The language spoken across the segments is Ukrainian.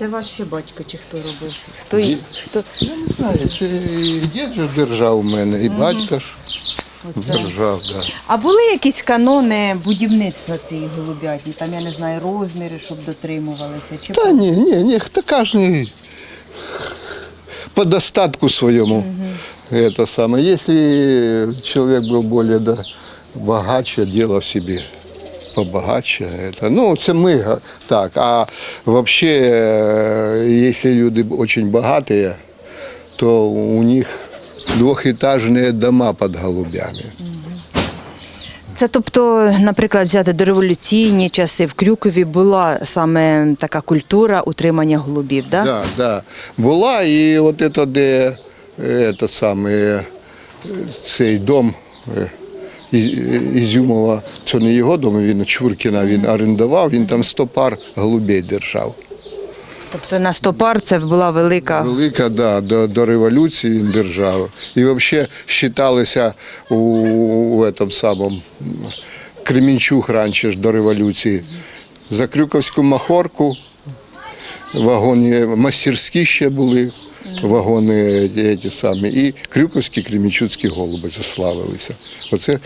Це ваш ще батько чи хто робив? Хто, Ді- хто? Я не знаю, чи дід же держав у мене, і батько ж Оце. держав. Да. А були якісь канони будівництва цієї голубятні? Там, я не знаю, розміри, щоб дотримувалися? Чи Та ні, ні, ні, та кожен по достатку своєму. Это самое. Если человек был более да, богаче, делал себе побагаче, это, ну, це ми га- так. А вообще, э, если люди очень богатые, то у них двухэтажные дома под голубями. Це тобто, наприклад, взяти дореволюційні часи в Крюкові була саме така культура утримання голубів, да? Да, да. Була і от це, де е, це саме, е, цей дом е, Із- Ізюмова, це не його дом, він Чуркіна він орендував, він там 100 пар голубей держав. Тобто на 100 пар це була велика. Велика, да, до, до революції він держав. І взагалі вважалися у, у этом самому Кремінчук раніше ж до революції. За Крюковську махорку вагони мастерські ще були Вагони ті, ті самі, і Крюковські Кремінчуцькі голуби заславилися. Оце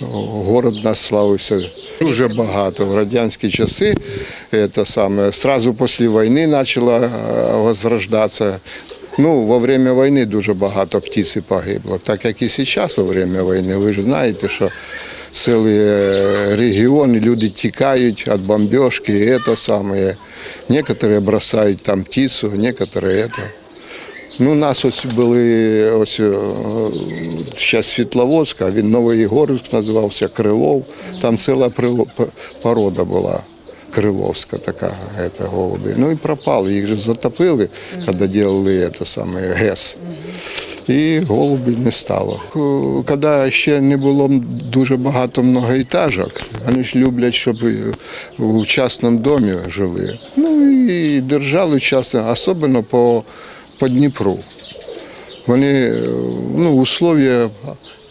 о, город нас славився дуже багато. В радянські часи це саме, сразу після війни почала е, возрождатися. Ну, во время війни дуже багато птиці погибло, так як і зараз во время війни. Ви ж знаєте, що цілі е, регіони, люди тікають від бомбежки, і це саме. Некоторые бросають там птицю, некоторые это. Ну, у нас ось були ось зараз Світловодськ, а він Новоєгорівськ називався Крилов. Там ціла порода була. Криловська така, это, голуби. Ну і пропали, їх же затопили, коли робили це саме ГЕС. І голубів не стало. Коли ще не було дуже багато многоетажок, вони ж люблять, щоб в частному домі жили. Ну і держали часто, особливо по, по Дніпру. Вони, е, ну, условия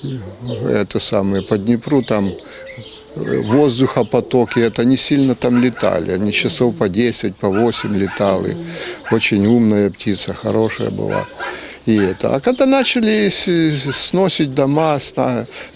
это самое, по Днепру там э, воздухопотоки, это не сильно там летали. Они часов по 10, по 8 летали. Очень умная птица, хорошая была. И это. А когда начали сносить дома,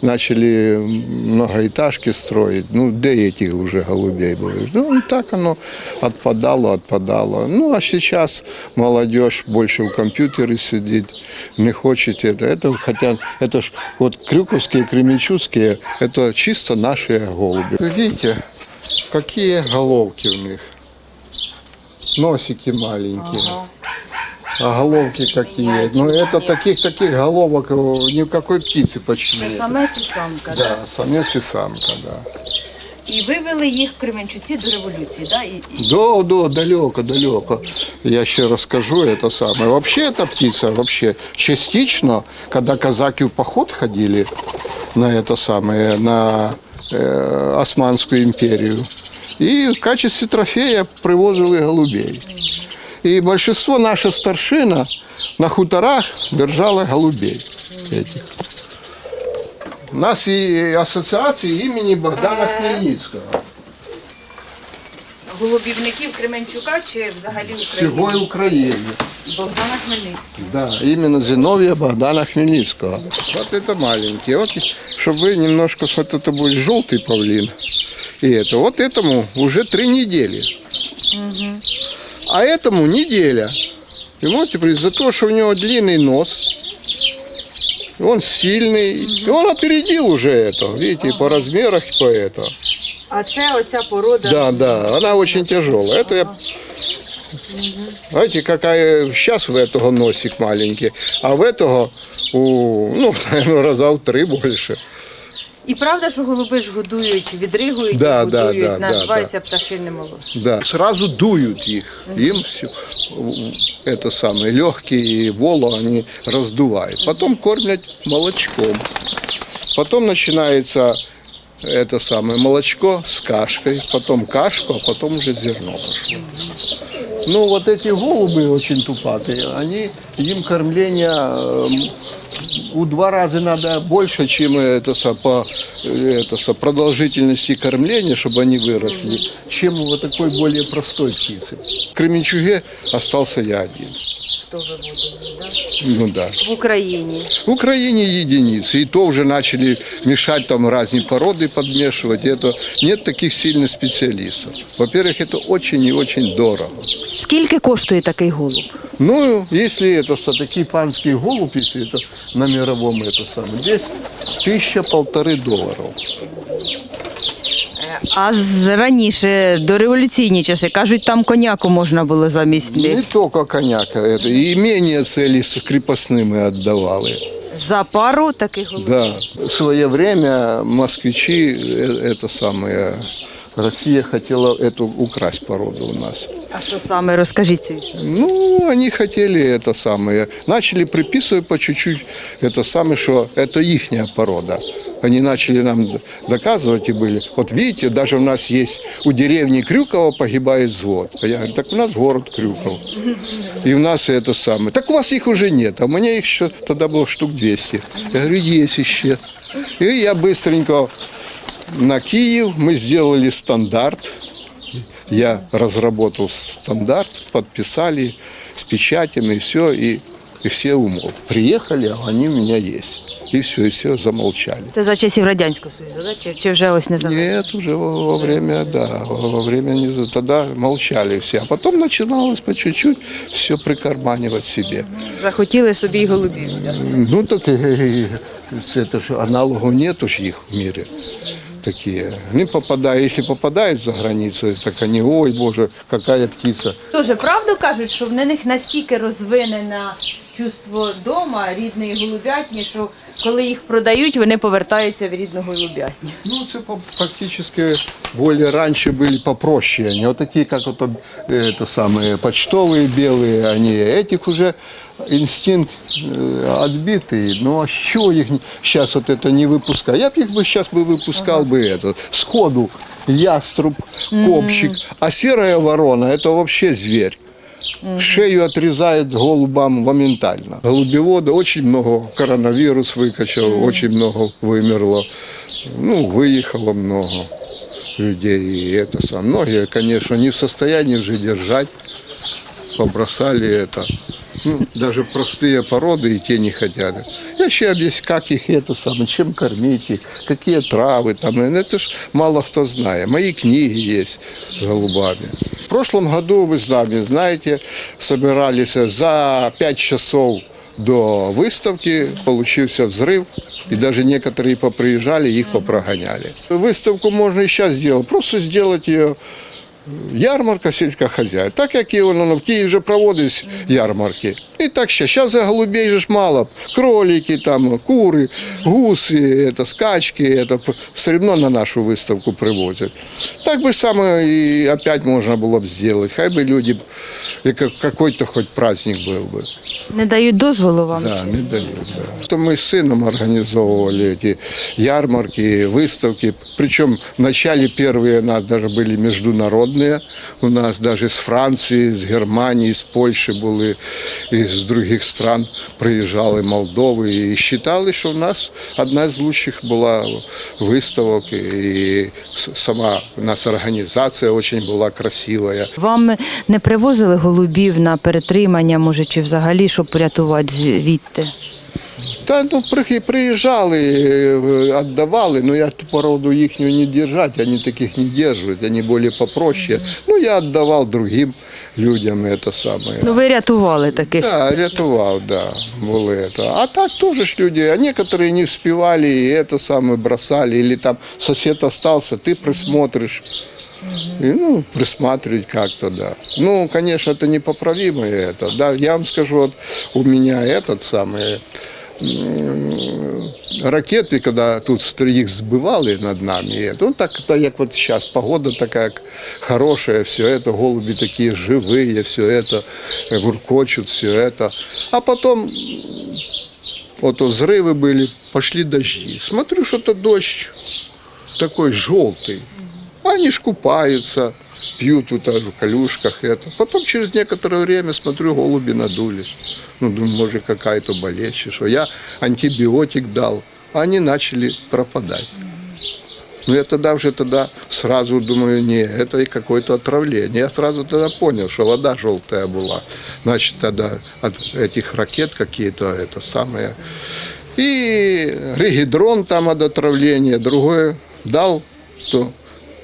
начали многоэтажки строить, ну, где этих уже голубей было? Ну, так оно отпадало, отпадало. Ну, а сейчас молодежь больше в компьютере сидит, не хочет это. Это хотя, это ж вот крюковские, кременчуцкие, это чисто наши голуби. Видите, какие головки у них? Носики маленькие. А головки какие? Ну, это таких таких головок э, ни в какой птицы почти нет. Самець і самка. Да, самец и самка, да. І вивели їх в Кременчуці до революції, да? І, і... Да, да, далеко, далеко. Я еще расскажу это самое. Вообще эта птица, вообще частично, когда казаки в поход ходили на это самое, на э, Османскую империю, и в качестве трофея привозили голубей. И большинство наша старшина на хуторах держала голубей этих. У нас и ассоциации имени Богдана Хмельницкого. Голубівників Кременчука чи взагалі Всего України. Богдана Хмельницького. Да, именно Зиновия Богдана Хмельницкого. Вот это маленький. Вот, чтобы вы немножко, вот это будет желтый павлин. И это. Вот этому уже три недели. А этому неделя. И вот теперь из-за того, что у него длинный нос, и он сильный, и он опередил уже это. Видите, и по размерах, и по это. А це оця порода. Да, да, она очень тяжелая. Это я... Знаете, какая сейчас в этого носик маленький, а в этого, у, ну, наверное, раза в три больше. І правда, що голуби ж годують, відригують, Да, і да, годують, да, да, називається пташине молоко. Да. Сразу дуют их. Им всё, это самое легкие воло они раздувают. Потом кормят молочком. Потом начинается это самое молочко с кашкой, потом кашку, а потом уже зерно пошло. Ну вот эти голуби очень тупатые, они им кормление э, у два раза надо больше, чем это, со- по это, со продолжительности кормления, чтобы они выросли, чем у вот такой более простой птицы. В Кременчуге остался я один. Ну да. В Україні. В Украине единицы, и то уже начали мешать там разные породы подмешивать. и Это нет таких сильных специалистов. Во-первых, это очень и очень дорого. Скільки коштує такий голуб? Ну, если это со- такие панские голубь, если это на мировом это самое, здесь тысяча полторы долларов. А з раніше, до революційні часи, кажуть, там коняку можна було замість Не них. только коняка, это и менее цели с крепостными отдавали. За пару таких голубів. Да. В свое время москвичи, э, это самое, Россия хотела эту украсть породу у нас. А що саме розкажіть цю історію? Ну, они хотели это самое. Начали приписывать по чуть-чуть это самое, что это ихняя порода. Они начали нам д- доказывать и были. Вот видите, даже у нас есть у деревни Крюкова погибает взвод. А я говорю, так у нас город Крюков. И у нас это самое. Так у вас их уже нет, а у меня их еще тогда было штук 200. Я говорю, есть еще. И я быстренько на Киев мы сделали стандарт. Я разработал стандарт, подписали с печатями, и все, и, и все умол. Приехали, а они у меня есть. И все, и все замолчали. Це за часів Радянського Союзу, да? чи, чи вже ось незалежно? Нет, уже во, во время, да, во во время не за- тогда молчали все. А потом начиналось по чуть-чуть все прикарманивать себе. Захотіли собі й голубів. Ну так э, это же аналогов нету ж их в мире такие. Не попадают, если попадают за границу, так они, ой, боже, какая птица. Тоже правду кажуть, що в них настільки розвинене чувство дома, рідної голубятні, що коли їх продають, вони повертаються в рідну голубятню. Ну, это по- практически более раньше были попроще. Они вот такие, как вот э, это самые почтовые белые, они этих уже инстинкт э, отбитый. Ну а с чего их сейчас вот это не выпускать? Я бы их бы сейчас бы выпускал бы это сходу яструб, копчик, а серая ворона это вообще зверь. Шею отрезает голубам моментально. Голубеводы очень много коронавирус выкачал, очень много вымерло. Ну, выехало много людей. И это сам. Многие, конечно, не в состоянии уже держать. Побросали это. Ну, даже простые породы и те не хотят. Я еще объясню, как их это самое, чем кормить их, какие травы там. Ну, Это ж мало кто знает. Мои книги есть с голубами. В прошлом году, вы сами знаете, собирались за 5 часов до выставки, получился взрыв, и даже некоторые поприезжали, их попрогоняли. Выставку можно и сейчас сделать, просто сделать ее ярмарка сільськохозяйства. Так як і воно в Києві вже проводить ярмарки. І так ще. Зараз за голубей же ж мало. Кролики, там, кури, гуси, это, скачки, это, все одно на нашу виставку привозять. Так би ж саме і опять можна було б зробити. Хай би люди, як какой-то хоч праздник був би. Не дають дозволу вам. Да, не дают, да. То мы с сыном организовывали эти ярмарки, выставки. Причем вначале первые у нас даже были международные. У нас даже из Франции, из Германии, из Польши были, из других стран приезжали, Молдовы. И считали, что у нас одна из лучших была выставок. И с- сама у нас организация очень была красивая. Вам не привозили голубів на перетримання, може, чи взагалі, щоб порятувати звідти? Та ну при- приїжджали, е, віддавали, но я ту породу їхню не держать, вони таких не держать, вони більш попроще. Ну я віддавав другим людям це саме. Ну, ви рятували таких. Да, рятував, да, були это. А так тоже ж люди, а некоторые не успевали и это самое бросали, или там сосед остался, ты присмотришь. И, ну, присматривать как-то, да. Ну, конечно, это непоправимое это, да. Я вам скажу, вот у меня этот самый м, ракеты, когда тут ст- їх збивали над нами, і это, ну так, так як вот сейчас, погода такая хорошая, все это, голуби такие живые, все это, э, гуркочут, все это. А потом вот взрывы были, пошли дожди. Смотрю, что-то дождь такой желтый. Они ж купаются, Пьют тут в калюшках это. Потом через некоторое время смотрю, голуби надулись. Ну, думаю, может, какая-то болезнь, что. Я антибиотик дал, а они начали пропадать. Ну, я тогда уже тогда сразу думаю, не, это и какое-то отравление. Я сразу тогда понял, что вода желтая была. Значит, тогда от этих ракет какие-то это самое. И регидрон там от отравления, другое дал, то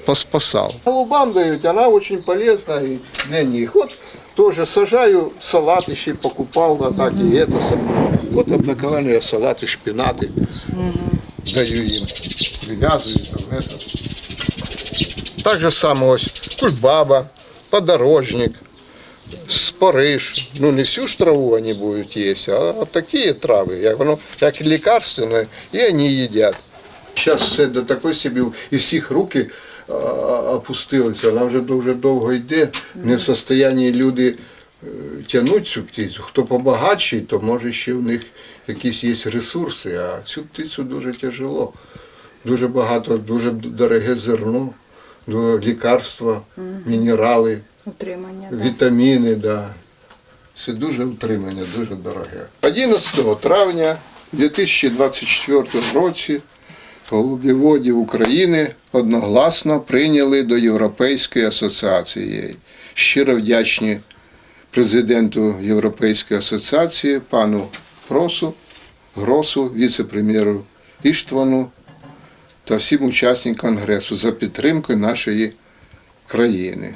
поспасал. Голубам дают, она очень полезна и для них. Вот тоже сажаю салат еще покупал, а так и это. самое. Вот обнаковали я салаты, шпинаты. Даю им, привязываю там это. Так же само ось кульбаба, подорожник, спориш. Ну не всю ж траву они будут есть, а такие травы, як воно як лекарственне, і вони їдять. Зараз все до такої собі, і всіх руки опустилися, вона вже дуже довго йде, не в состоянні люди е, тягнуть цю птицю. Хто побагатший, то може ще в них якісь є ресурси, а цю птицю дуже тяжело. Дуже багато, дуже дороге зерно, лікарства, мінерали, Утримання. вітаміни, да. Все дуже утримання, дуже дороге. 11 травня 2024 році голубіводі України одногласно прийняли до Європейської асоціації. Щиро вдячні президенту Європейської асоціації пану Просу, Гросу, віце-прем'єру Іштвану та всім учасникам Конгресу за підтримку нашої країни.